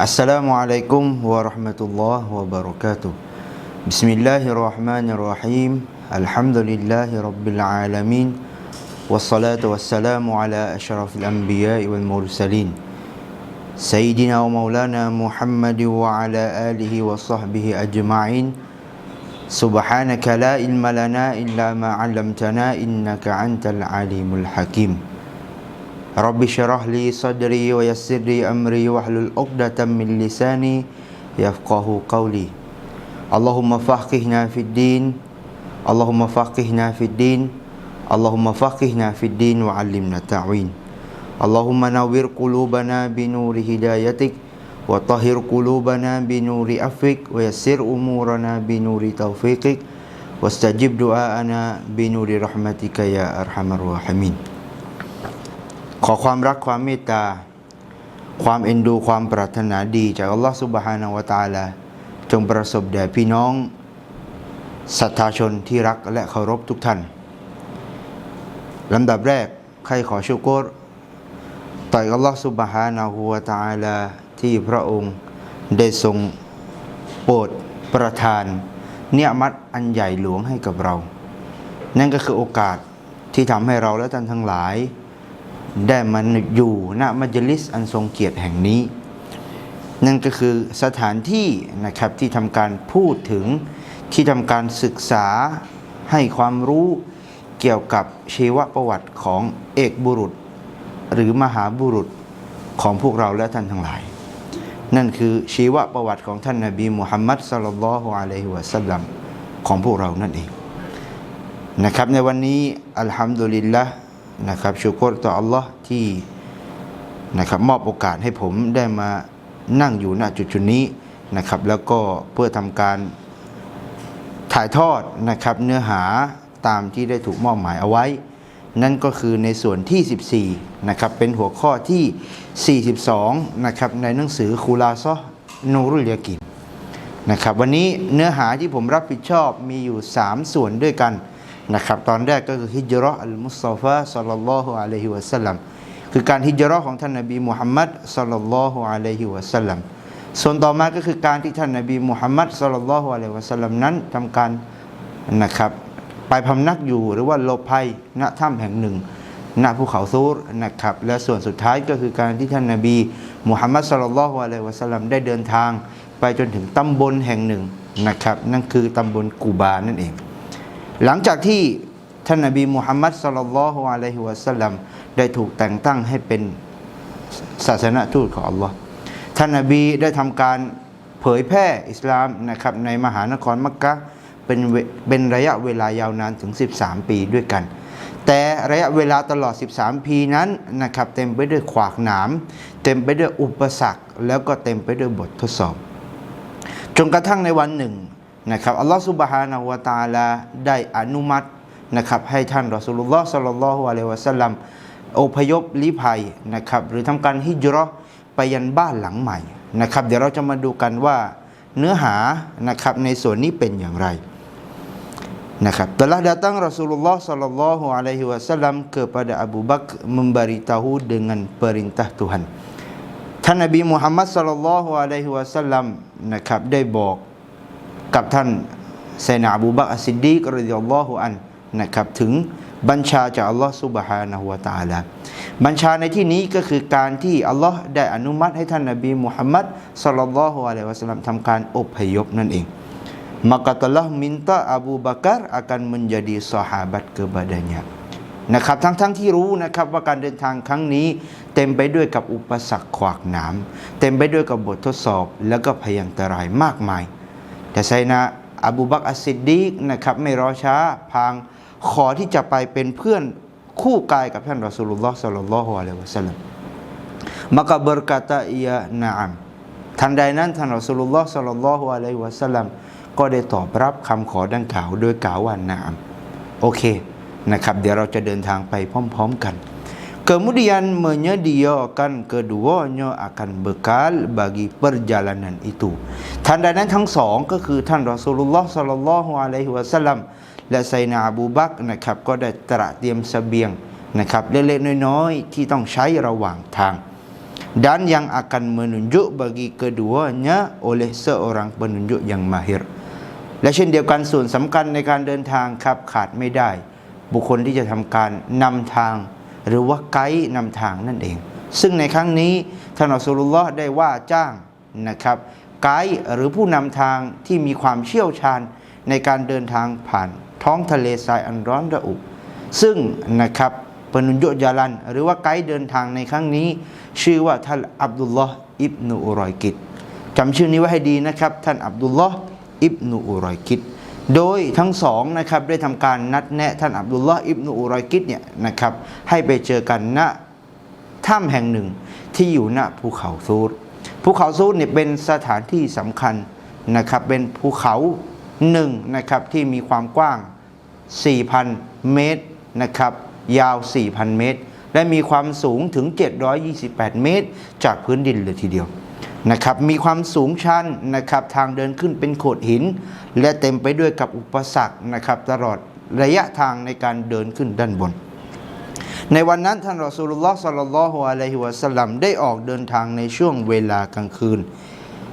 Assalamualaikum warahmatullahi wabarakatuh. Bismillahirrahmanirrahim. Alhamdulillahi rabbil alamin. Wassalatu wassalamu ala asyrafil anbiya wal mursalin. Sayyidina wa maulana Muhammad wa ala alihi wa sahbihi ajma'in. Subhanaka la ilma lana illa ma 'allamtana innaka antal alimul hakim. رب اشرح لي صدري ويسر لي أمري واحلل عقدة من لساني يفقه قولي. اللهم فقهنا في الدين اللهم فقهنا في الدين اللهم فقهنا في الدين وعلمنا التعوين اللهم نور قلوبنا بنور هدايتك وطهر قلوبنا بنور عفوك ويسر أمورنا بنور توفيقك واستجب دعاءنا بنور رحمتك يا أرحم الراحمين. ขอความรักความเมตตา ความเอ็นดูความปรารถนาดี จากอัลลอฮฺสุบฮานาวะตาลาจงประสบแด่พี่น้องศรัทธาชนที่รักและเคารพทุกท่านลำดับแรกใครขอชุกรต่ออัลลอฮฺสุบฮานาหูวะตาลาที่พระองค์ได้ทรงโปรดประทาน เนียมัดอันใหญ่หลวงให้กับเรา นั่นก็คือโอกาสที่ทำให้เราและท่านทั้งหลาย ได้มาอยู่ณมัจลิสอันทรงเกียรติแห่งนี้ นั่นก็คือสถานที่นะครับที่ทำการพูดถึงที่ทำการศึกษาให้ความรู้เกี่ยวกับชีวประวัติของเอกบุรุษ หรือมหาบุรุษของพวกเราและท่านทั้งหลาย นั่นคือชีวประวัติของท่านนาบีมุฮัมมัดสลลัลลอฮุอะลัยฮิวะสัลลัมของพวกเรานั่นเองนะครับในวันนี้อัลฮัมดุลิลละ นะครับชูกรต่ออัลลอฮ์ที่นะครับมอบโอกาสให้ผมได้มานั่งอยู่ณจุดจุดนี้นะครับแล้วก็เพื่อทำการถ่ายทอดนะครับเนื้อหาตามที่ได้ถูกมอบหมายเอาไว้ นั่นก็คือในส่วนที่ 14นะครับเป็นหัวข้อที่ 42นะครับในหนังสือคูลาซอนูรุลยากินนะครับวันนี้เนื้อหาที่ผมรับผิดชอบมีอยู่ 3 ส่วนด้วยกัน นะครับตอนแรกก็คือฮิจราะอัลมุสตอฟาสัลลัลลอฮุอะลัยฮิวะสัลลัมคือการฮิจราะของท่านนบีมุฮัมมัดสัลลัลลอฮุอะลัยฮิวะสัลลัมส่วนต่อมาก็คือการที่ท่านนบีมุฮัมมัดสัลลัลลอฮุอะลัยฮิวะสัลลัมนั้นทำการนะครับไปพำนักอยู่หรือว่าหลบภัยณถ้ำแห่งหนึ่งณภูเขาซูรนะครับและส่วนสุดท้ายก็คือการที่ท่านนบีมุฮัมมัดสุลลัลลอฮุอะลัยฮิวะสัลลัมได้เดินทางไปจนถึงตำบลแห่งหนึ่งนะครับนั่นคือตำบลกูบานั่นเอง หลังจากที่ท่านนบีมุฮัมมัดสุลลัลลอฮุอะลัยฮิวะสัลลัมได้ถูกแต่งตั้งให้เป็นศาสนทูตของอัลลอฮ์ท่านนบีได้ทำการเผยแพร่อิสลามนะครับในมหานครมักกะเป็นเป็นระยะเวลายาวนานถึง 13 ปีด้วยกัน แต่ระยะเวลาตลอด 13 ปีนั้นนะครับเต็มไปด้วยขวากหนาม เต็มไปด้วยอุปสรรค แล้วก็เต็มไปด้วยบททดสอบ จนกระทั่งในวันหนึ่ง นะครับอัลลอฮฺสุบฮานาหัวตาลาได้อนุมัตินะครับให้ท่านรอสุลลอฮ์สัลลัลลอฮุอะลัยฮิวะสัลลัมอพยพลี้ภัยนะครับหรือทำการฮิจราะไปยันบ้านหลังใหม่นะครับเดี๋ยวเราจะมาดูกันว่าเนื้อหานะครับในส่วนนี้เป็นอย่างไรนะครับ. Telah datang Rasulullah sallallahu alaihi wasallam kepada Abu Bakar memberitahu dengan perintah Tuhan. ท่านนบีมุฮัมมัดสัลลัลลอฮุอะลัยฮิวะสัลลัมนะครับได้บอก กับท่านไซนาบูบักอัสซิดดีกรดิยัลลอฮุอันนะครับถึงบัญชาจากอัลลอฮ์ซุบฮานะฮูวะตาลาบัญชาในที่นี้ก็คือการที่อัลลอฮ์ได้อนุมัติให้ท่านนบีมุฮัมมัดสลลัลลอฮุอะลัยฮิวะสัลลัมทำการอพยพนั่นเอง maka telah minta Abu Bakar akan menjadi sahabat kepadanya นะครับทั้งๆทที่รู้นะครับว่าการเดินทางครั้งนี้ เต็มไปด้วยกับอุปสรรคขวากหนามเต็มไปด้วยกับบททดสอบแล้วก็พยันตรายมากมาย แต่ไซนะอบูบักอัสซิดดีกนะครับไม่รอช้าพางขอที่จะไปเป็นเพื่อนคู่กายกับท่านรอสูลุลลอฮ์สัลลัลลอฮุอะลัยฮิวะสัลลัม maka berkata ia na'am ทันใดนั้นท่านรอสูลุลลอฮ์สัลลัลลอฮุอะลัยฮิวะสัลลัมก็ได้ตอบรับคำขอดังกล่าวโดยกล่าวว่านามโอเคนะครับ เดี๋ยวเราจะเดินทางไปพร้อม ๆ กัน Kemudian menyediakan keduanya akan bekal bagi perjalanan itu ท่านใดนั้นทั้งสองก็คือท่านรอสูลุลลอฮ์สัลลัลลอฮุอะลัยฮิวะสัลลัมและไซนาอบูบักนะครับก็ได้ตระเตรียมสเสบียงนะครับเล็กๆน้อยๆที่ต้องใช้ระหว่างทาง dan yang akan menunjuk bagi keduanya oleh seorang penunjuk yang mahir และเช่นเดียวกันส่วนสำคัญในการเดินทางครับขาดไม่ได้ บุคคลที่จะทำการนำทาง หรือว่าไกด์นำทางนั่นเอง ซึ่งในครั้งนี้ท่านอัสลุลลอฮ์ได้ว่าจ้างนะครับ ไกด์หรือผู้นำทางที่มีความเชี่ยวชาญในการเดินทางผ่านท้องทะเลทรายอันร้อนระอุ ซึ่งนะครับปนุญโยยาลัน หรือว่าไกด์เดินทางในครั้งนี้ ชื่อว่าท่านอับดุลลอฮ์อิบนูอุรอยกิดจำชื่อนี้ไว้ให้ดีนะครับ ท่านอับดุลลอฮ์อิบนูอุรอยกิด โดยทั้งสองนะครับได้ทำการนัดแนะท่านอับดุลลอฮ์อิบนูอุรอยกิดเนี่ยนะครับให้ไปเจอกันณถ้ำแห่งหนึ่งที่อยู่ณภูเขาซูดภูเขาซูดเนี่ยเป็นสถานที่สำคัญนะครับเป็นภูเขาหนึ่งนะครับที่มีความกว้าง 4,000 เมตรนะครับยาว 4,000 เมตร และมีความสูงถึง 728 เมตร จากพื้นดินเลยทีเดียว นะครับมีความสูงชันนะครับทางเดินขึ้นเป็นโขดหิน และเต็มไปด้วยกับอุปสรรคนะครับตลอดระยะทางในการเดินขึ้นด้านบน ในวันนั้นท่านรอสูลุลลอฮ์สัลลัลลอฮุอะลัยฮิวะสัลลัมได้ออกเดินทางในช่วงเวลากลางคืน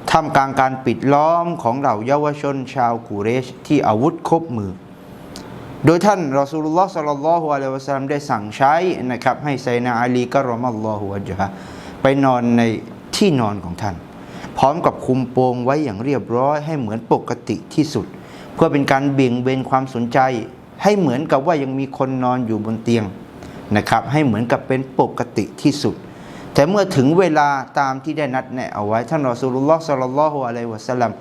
ท่ามกลางการปิดล้อมของเหล่าเยาวชนชาวกูเรชที่อาวุธครบมือ โดยท่านรอสูลุลลอฮ์สัลลัลลอฮุอะลัยฮิวะสัลลัมได้สั่งใช้นะครับให้ไซนาอาลีกะรอมัลลอฮุวะจฮะไปนอนใน ที่นอนของท่าน พร้อมกับคุมโปงไว้อย่างเรียบร้อยให้เหมือนปกติที่สุด เพื่อเป็นการเบี่ยงเบนความสนใจ ให้เหมือนกับว่ายังมีคนนอนอยู่บนเตียงนะครับ ให้เหมือนกับเป็นปกติที่สุด แต่เมื่อถึงเวลาตามที่ได้นัดแนะเอาไว้ท่านรอสูลุลลอฮ์สัลลัลลอฮุอะลัยฮิวะสัลลัม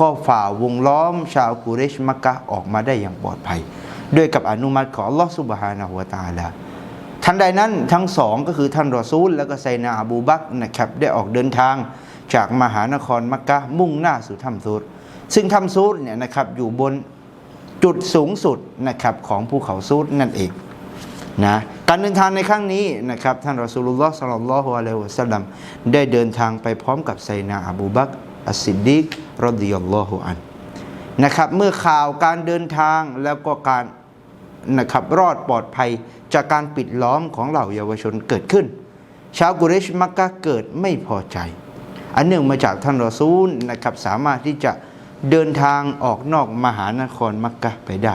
ก็ฝ่าวงล้อมชาวกุเรชมักกะออกมาได้อย่างปลอดภัย ด้วยกับอนุมัติของอัลลอฮ์ซุบฮานะฮูวะตาลา ทันใดนั้นทั้งสองก็คือท่านรอซูล และก็ไซนาอบูบักนะครับได้ออกเดินทางจากมหานครมักกะมุ่งหน้าสู่ถ้ำซูดซึ่งถ้ำซูดเนี่ยนะครับอยู่บนจุดสูงสุดนะครับของภูเขาซูดนั่นเองนะการเดินทางในครั้งนี้นะครับท่านรอซูลุลลอฮ์สัลลัลลอฮุอะลัยฮิวะสัลลัมได้เดินทางไปพร้อมกับไซนาอบูบักอัสซิดดีกรดิยัลลอฮุอันนะครับเมื่อข่าวการเดินทางแล้วก็การ นะครับรอดปลอดภัยจากการปิดล้อมของเหล่าเยาวชนเกิดขึ้น ชาวกุเรชมักกะเกิดไม่พอใจ อันเนื่องมาจากท่านรอซูลนะครับสามารถที่จะเดินทางออกนอกมหานครมักกะไปได้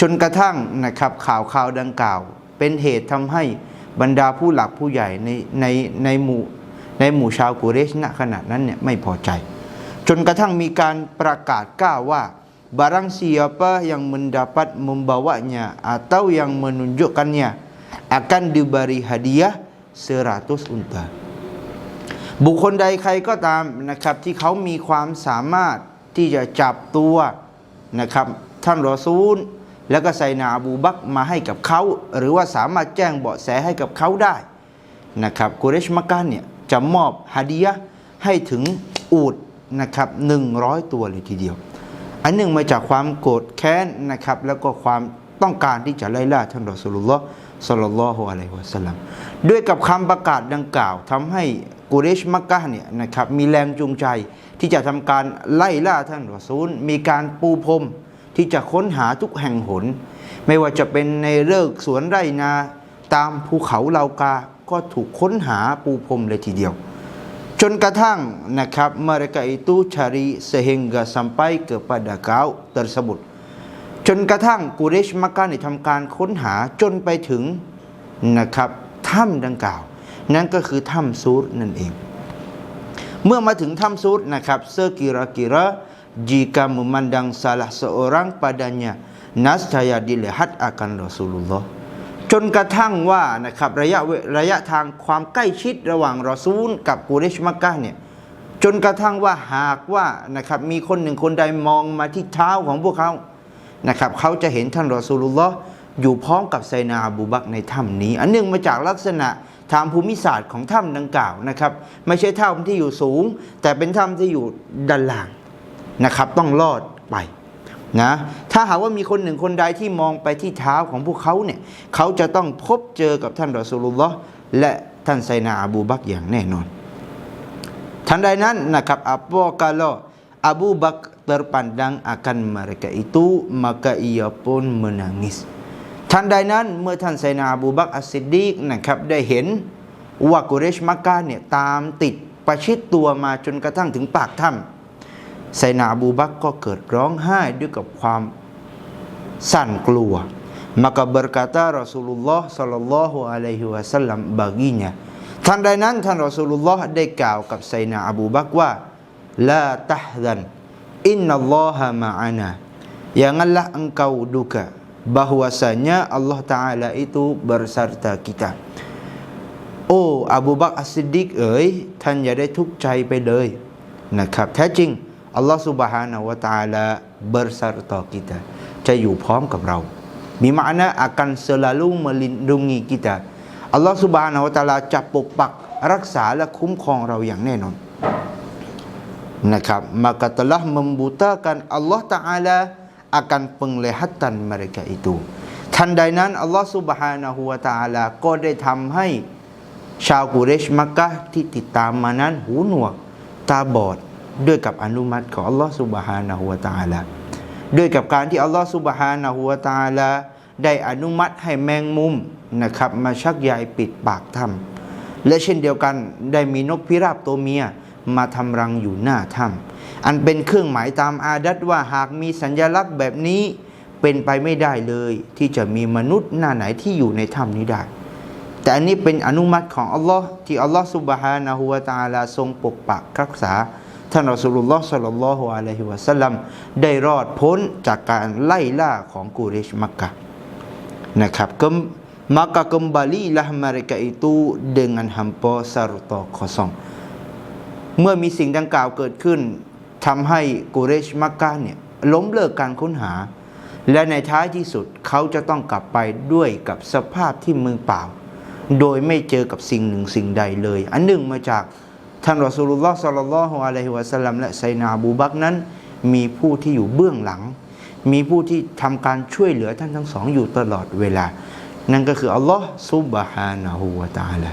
จนกระทั่งนะครับข่าวข่าวดังกล่าว เป็นเหตุทำให้บรรดาผู้หลักผู้ใหญ่ในในในหมู่ในหมู่ชาวกุเรชณขณะนั้นเนี่ยไม่พอใจ จนกระทั่งมีการประกาศกล้าวว่า barang siapa yang mendapat membawanya atau yang menunjukkannya akan diberi hadiah 100 unta บุคคลใดใครก็ตามนะครับที่เขามีความสามารถที่จะจับตัวนะครับท่านรอซูล แล้วก็ใส่นาอบูบักมาให้กับเขา หรือว่าสามารถแจ้งเบาะแสให้กับเขาได้นะครับกุเรชมักกะเนี่ยจะมอบฮาดียะให้ถึงอูดนะครับ100 ตัวเลยทีเดียว อันหนึ่งมาจากความโกรธแค้นนะครับ แล้วก็ความต้องการที่จะไล่ล่าท่านรอสูลุลลอฮ์สัลลัลลอฮุอะลัยฮิวะสัลลัมด้วยกับคำประกาศดังกล่าวทำให้กุเรชมักกะเนี่ยนะครับมีแรงจูงใจที่จะทำการไล่ล่าท่านรอซูล มีการปูพรมที่จะค้นหาทุกแห่งหน ไม่ว่าจะเป็นในเลิกสวนไร่นา ตามภูเขาเลากา ก็ถูกค้นหาปูพรมเลยทีเดียว จนกระทั่งนะครับ mereka itu cari sehingga sampai kepada kau tersebut จนกระทั่งกุเรชมักกะเนี่ยทำการค้นหาจนไปถึงนะครับถ้ำดังกล่าว นั่นก็คือถ้ำซูรนั่นเอง เมื่อมาถึงถ้ำซูรนะครับ sekira-kira jika memandang salah seorang padanya nascaya dilihat akan Rasulullah จนกระทั่งว่านะครับระยะระยะทางความใกล้ชิดระหว่างรอซูล กับกุเรชมักกะเนี่ยจนกระทั่งว่าหากว่านะครับมีคนหนึ่งคนใดมองมาที่เท้าของพวกเขานะครับเขาจะเห็นท่านรอซูลุลลอฮ์อยู่พร้อมกับไซนาอบูบักในถ้ำนี้ อันเนื่องมาจากลักษณะทางภูมิศาสตร์ของถ้ำดังกล่าวนะครับไม่ใช่ถ้ำที่อยู่สูง แต่เป็นถ้ำที่อยู่ด้านล่างนะครับต้องลอดไป นะถ้าหากว่ามีคนหนึ่งคนใดที่มองไปที่เท้าของพวกเขาเนี่ยเขาจะต้องพบเจอกับท่านรอสูลุลลอฮ์และท่านไซนาอบูบักอย่างแน่นอน ทันใดนั้นนะครับ apakala Abu Bakar terpandang akan mereka itu maka ia pun menangis ทันใดนั้นเมื่อท่านไซนาอบูบักอัสซิดดีกนะครับได้เห็นว่ากุเรชมักกะเนี่ยตามติดประชิดตัวมาจนกระทั่งถึงปากถ้ำ ไซนาอบูบักก็เกิดร้องไห้ด้วยกับความสั่นกลัว maka berkata Rasulullah sallallahu alaihi wasallam baginya ทันใดนั้นท่านรอสูลุลลอฮ์ได้กล่าวกับไซนาอบูบักว่าลาตะฮดันอินนัลลอฮะมะอานา Janganlah engkau duka bahwasanya Allah Ta'ala itu berserta kita โอ้อบูบักอัสซิดิกเอ๋ยท่านอย่าได้ทุกข์ใจไปเลยนะครับแท้จริง อัลลอฮฺสุบฮานาวะตาลาเบอร์ซาร์ตอกิตาจะอยู่พร้อมกับเรา มีมานะ akan selalu melindungi kita อัลลอฮฺสุบฮานาวะตาลาจะปกปักรักษาและคุ้มครองเราอย่างแน่นอนนะครับ maka telah membutakan Allah Ta'ala akan penglihatan mereka itu ทันใดนั้นอัลลอฮฺสุบฮานะฮูวะตะอาลา ก็ได้ทำให้ชาวกุเรชมักกะฮ์ที่ติดตามมานั้นหูหนวก ตาบอด ด้วยกับอนุมัติของอัลลอฮฺสุบฮานะฮูวตาลาด้วยกับการที่อัลลอฮฺสุบฮานะฮูวตาลาได้อนุมัติให้แมงมุมนะครับมาชักใยปิดปากถ้ำและเช่นเดียวกันได้มีนกพิราบตัวเมียมาทำรังอยู่หน้าถ้ำอันเป็นเครื่องหมายตามอาดัตว่าหากมีสัญญลักษณ์แบบนี้เป็นไปไม่ได้เลย ที่จะมีมนุษย์หน้าไหนที่อยู่ในถ้ำนี้ได้ แต่อันนี้เป็นอนุมัติของอัลลอฮ์ที่อัลลอฮ์สุบฮานะฮูวะตาลาทรงปกปักรักษา ท่านรอสูลุลลอฮ์สัลลัลลอฮุอะลัยฮิวะสัลลัมได้รอดพ้นจากการไล่ล่าของกุเรชมักกะฮ์นะครับก็ maka kembalilah mereka itu dengan hampa serta kosong เมื่อมีสิ่งดังกล่าวเกิดขึ้นทำให้กุเรชมักกะฮ์เนี่ยล้มเลิกการค้นหา และในท้ายที่สุดเขาจะต้องกลับไปด้วยกับสภาพที่มือเปล่า โดยไม่เจอกับสิ่งหนึ่งสิ่งใดเลย อันหนึ่งมาจาก ท่านรอสูลุลลอฮ์สัลลัลลอฮุอะลัยฮิวะสัลลัมและไซนาบูบักนั้น มีผู้ที่อยู่เบื้องหลัง มีผู้ที่ทำการช่วยเหลือท่านทั้งสองอยู่ตลอดเวลา นั่นก็คืออัลลอฮ์ซุบฮานะฮูวะตาลา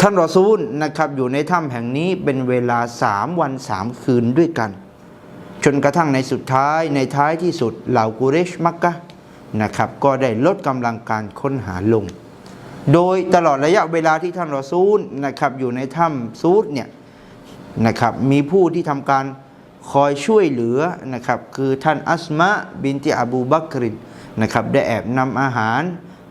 ท่านรอซูลนะครับอยู่ในถ้ำแห่งนี้เป็นเวลาสามวันสามคืนด้วยกัน จนกระทั่งในสุดท้ายในท้ายที่สุดเหล่ากุเรชมักกะนะครับก็ได้ลดกำลังการค้นหาลง โดยตลอดระยะเวลาที่ท่านรอซูลนะครับอยู่ในถ้ำซูดเนี่ยนะครับมีผู้ที่ทำการคอยช่วยเหลือนะครับคือท่านอัสมะบินติอบูบักรินนะครับได้แอบนำอาหาร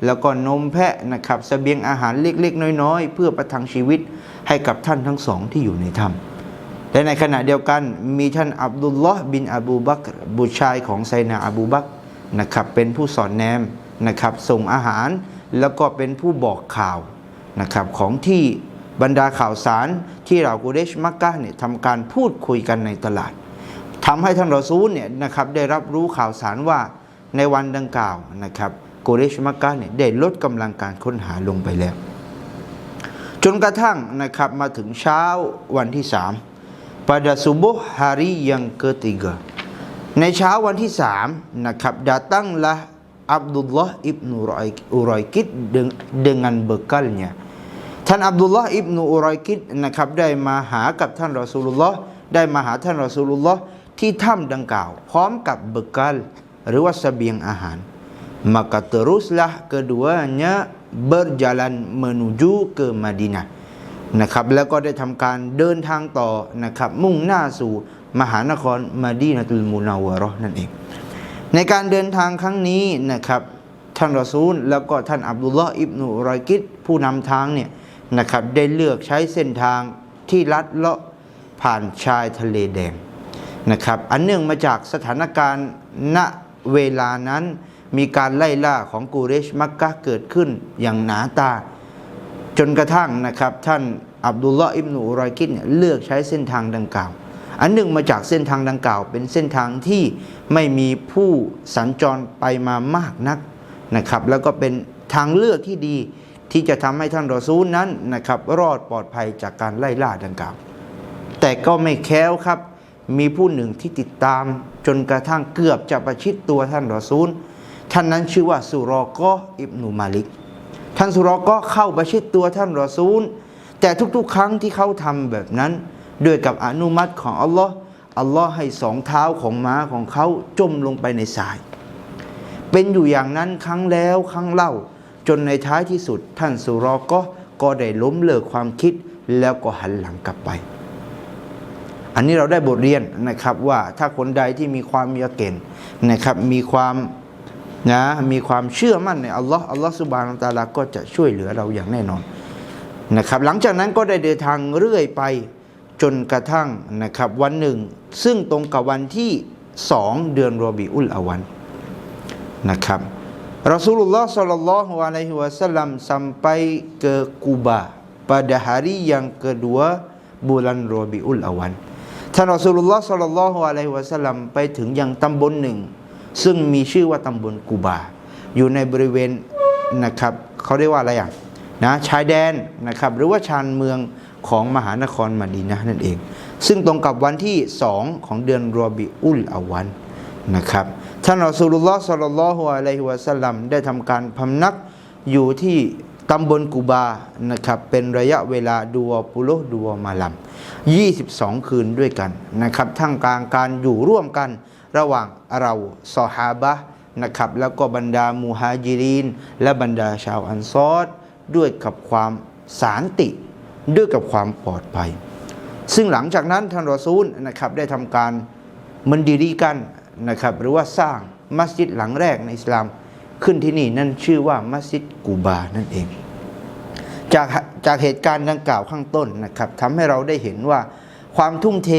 แล้วก็นมแพะนะครับเสบียงอาหารเล็กๆ น้อยๆ เพื่อประทังชีวิตให้กับท่านทั้งสองที่อยู่ในถ้ำและในขณะเดียวกันมีท่านอับดุลลอฮ์บินอบูบักรบุตรชายของไซนาอบูบักนะครับเป็นผู้สอนแนมนะครับส่งอาหาร แล้วก็เป็นผู้บอกข่าวนะครับของที่บรรดาข่าวสารที่เหล่ากุเรชมักกะเนี่ยทำการพูดคุยกันในตลาดทำให้ท่านรอซูลเนี่ยนะครับได้รับรู้ข่าวสารว่าในวันดังกล่าวนะครับกุเรชมักกะเนี่ยได้ลดกำลังการค้นหาลงไปแล้ว จนกระทั่งนะครับมาถึงเช้าวันที่สาม pada subuh hari yang ketiga ในเช้าวันที่สามนะครับ datanglah Abdullah ibnu Uraikid dengan bekalnya ท่านอับดุลลอฮ์อิบนูอุรอยกิดนะครับได้มาหากับท่านรอสูลุลลอฮ์ได้มาหาท่านรอสูลุลลอฮ์ที่ถ้ำดังกล่าว พร้อมกับเบกัลหรือว่าสเสบียงอาหาร maka teruslah keduanya berjalan menuju ke Madinah นะครับแล้วก็ได้ทำการเดินทางต่อนะครับมุ่งหน้าสู่มหานครมาดีนาตุลมูนาวะราะห์นั่นเอง ในการเดินทางครั้งนี้นะครับท่านรอซูล แล้วก็ท่านอับดุลลอฮ์อิบนุรอยกิดผู้นำทางเนี่ยนะครับได้เลือกใช้เส้นทางที่ลัดเลาะผ่านชายทะเลแดงนะครับอันเนื่องมาจากสถานการณ์ณเวลานั้นมีการไล่ล่าของกูเรชมักกะเกิดขึ้นอย่างหนาตา จนกระทั่งนะครับท่านอับดุลลอฮ์อิบนุอุรอยกิดเนี่ยเลือกใช้เส้นทางดังกล่าว อันหนึ่งมาจากเส้นทางดังกล่าว เป็นเส้นทางที่ไม่มีผู้สัญจรไปมามากนักนะครับ แล้วก็เป็นทางเลือกที่ดีที่จะทำให้ท่านรอซูลนั้นนะครับ รอดปลอดภัยจากการไล่ล่าดังกล่าว แต่ก็ไม่แค้วครับ มีผู้หนึ่งที่ติดตามจนกระทั่งเกือบจะประชิดตัวท่านรอซูล ท่านนั้นชื่อว่าสุรอกออิบนุมาลิก ท่านสุรอก็เข้าประชิดตัวท่านรอซูล แต่ทุกๆ ครั้งที่เขาทำแบบนั้น ด้วยกับอนุมัติของอัลลอฮ์อัลลอฮ์ให้สองเท้าของม้าของเขาจมลงไปในทราย เป็นอยู่อย่างนั้นครั้งแล้วครั้งเล่า จนในท้ายที่สุดท่านสุรอก็ก็ได้ล้มเลิกความคิดแล้วก็หันหลังกลับไป อันนี้เราได้บทเรียนนะครับว่าถ้าคนใดที่มีความยาเก่นนะครับมีความนะมีความเชื่อมั่นในอัลลอฮ์อัลลอฮ์สุบานตาลาก็จะช่วยเหลือเราอย่างแน่นอนนะครับหลังจากนั้นก็ได้เดินทางเรื่อยไป จนกระทั่งนะครับวันหนึ่ง ซึ่งตรงกับวันที่สองเดือนรอบีอุลอาวันนะครับรอสูลุลลอฮ์สัลลัลลอฮุอะลัยฮิวะสัลลัม sampai ke Kuba pada hari yang kedua bulan Rabiul Awal ท่านรอสูลุลลอฮ์สัลลัลลอฮุอะลัยฮิวะสัลลัมไปถึงยังตำบลหนึ่ง ซึ่งมีชื่อว่าตำบลกูบา อยู่ในบริเวณนะครับเขาเรียกว่าอะไรอะนะชายแดนนะครับหรือว่าชานเมือง ของมหานครมดีนะนั่นเอง ซึ่งตรงกับวันที่สองของเดือนรอบิอุลอาวันนะครับท่านรอสูลุลลอฮ์สัลลัลลอฮุอะลัยฮิวะสัลลัมได้ทำการพำนักอยู่ที่ตำบลกูบานะครับเป็นระยะเวลาดัวปุโลดัวมาลัม 22 คืนด้วยกันนะครับทั้งกลางการอยู่ร่วมกันระหว่างเราซอฮาบะนะครับแล้วก็บรรดามูฮาจิริน และบรรดาชาวอันซอดด้วยกับความสานติ ด้วยกับความปลอดภัย ซึ่งหลังจากนั้นท่านรอซูลนะครับได้ทำการมันดีรีกันนะครับหรือว่าสร้างมัสยิดหลังแรกในอิสลามขึ้นที่นี่นั่นชื่อว่ามัสยิดกูบานั่นเอง จากจากเหตุการณ์ดังกล่าวข้างต้นนะครับทำให้เราได้เห็นว่าความทุ่มเท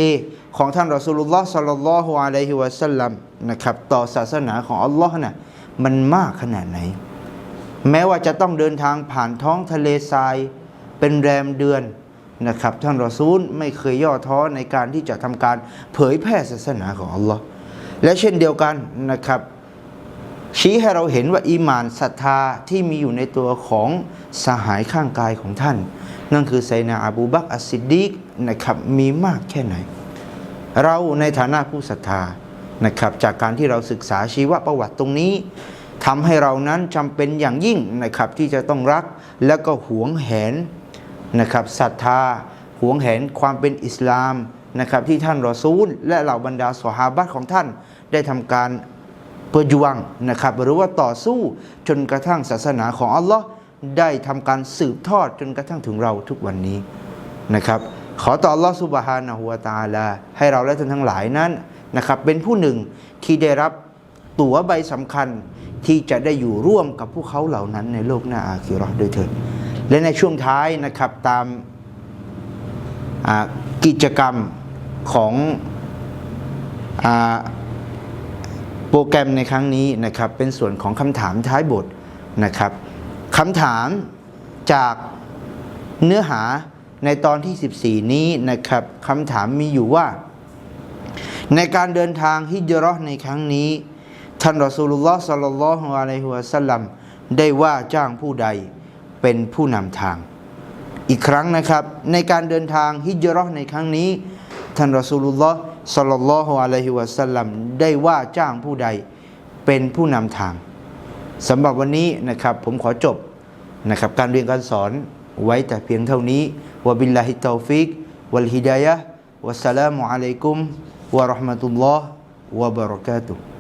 ของท่านรอสูลุลลอฮ์สัลลัลลอฮุอะลัยฮิวะสัลลัมนะครับต่อศาสนาของอัลลอฮ์น่ะมันมากขนาดไหน แม้ว่าจะต้องเดินทางผ่านท้องทะเลทราย เป็นแรมเดือนนะครับท่านรอซูลไม่เคยย่อท้อในการที่จะทำการเผยแพร่ศาสนาของอัลลอฮ์และเช่นเดียวกันนะครับ ชี้ให้เราเห็นว่าอีมานศรัทธาที่มีอยู่ในตัวของสหายข้างกายของท่าน นั่นคือไซนาอบูบักอัสซิดดีกนะครับมีมากแค่ไหน เราในฐานะผู้ศรัทธานะครับจากการที่เราศึกษาชีวประวัติตรงนี้ทำให้เรานั้นจำเป็นอย่างยิ่งนะครับที่จะต้องรักและก็หวงแหน นะครับศรัทธาหวงแหนความเป็นอิสลามนะครับที่ท่านรอซูล และเหล่าบรรดาสหาบัตของท่านได้ทำการประยวงนะครับหรือว่าต่อสู้จนกระทั่งศาสนาของอัลลอฮ์ได้ทำการสืบทอดจนกระทั่งถึงเราทุกวันนี้นะครับขอต่ออัลลอฮ์สุบฮานะฮูวะตาลาให้เราและท่านทั้งหลายนั้นนะครับเป็นผู้หนึ่งที่ได้รับตั๋วใบสำคัญที่จะได้อยู่ร่วมกับพวกเขาเหล่านั้นในโลกหน้าอาคิราะห์ด้วยเถิด และในช่วงท้ายนะครับตามกิจกรรมของอโปรแกรมในครั้งนี้นะครับเป็นส่วนของคำถามท้ายบทนะครับคำถามจากเนื้อหาในตอนที่ 14 นี้นะครับคำถามมีอยู่ว่า ในการเดินทางฮิจราะห์ในครั้งนี้ ท่านรอสูลุลลอฮ์สัลลัลลอฮุอะลัยฮิวะสัลลัมได้ว่าจ้างผู้ใด เป็นผู้นำทาง อีกครั้งนะครับ ในการเดินทางฮิจราะในครั้งนี้ ท่านรอสูลุลลอฮ์สัลลัลลอฮุอะลัยฮิวะสัลลัมได้ว่าจ้างผู้ใดเป็นผู้นำทางสำหรับวันนี้นะครับผมขอจบนะครับการเรียนการสอนไว้แต่เพียงเท่านี้วะบิลลาฮิตตอฟิกวัลฮิดายะวัสสลามุอะลัยกุมวะเราะห์มะตุลลอฮ์วะบะเราะกาตุฮ์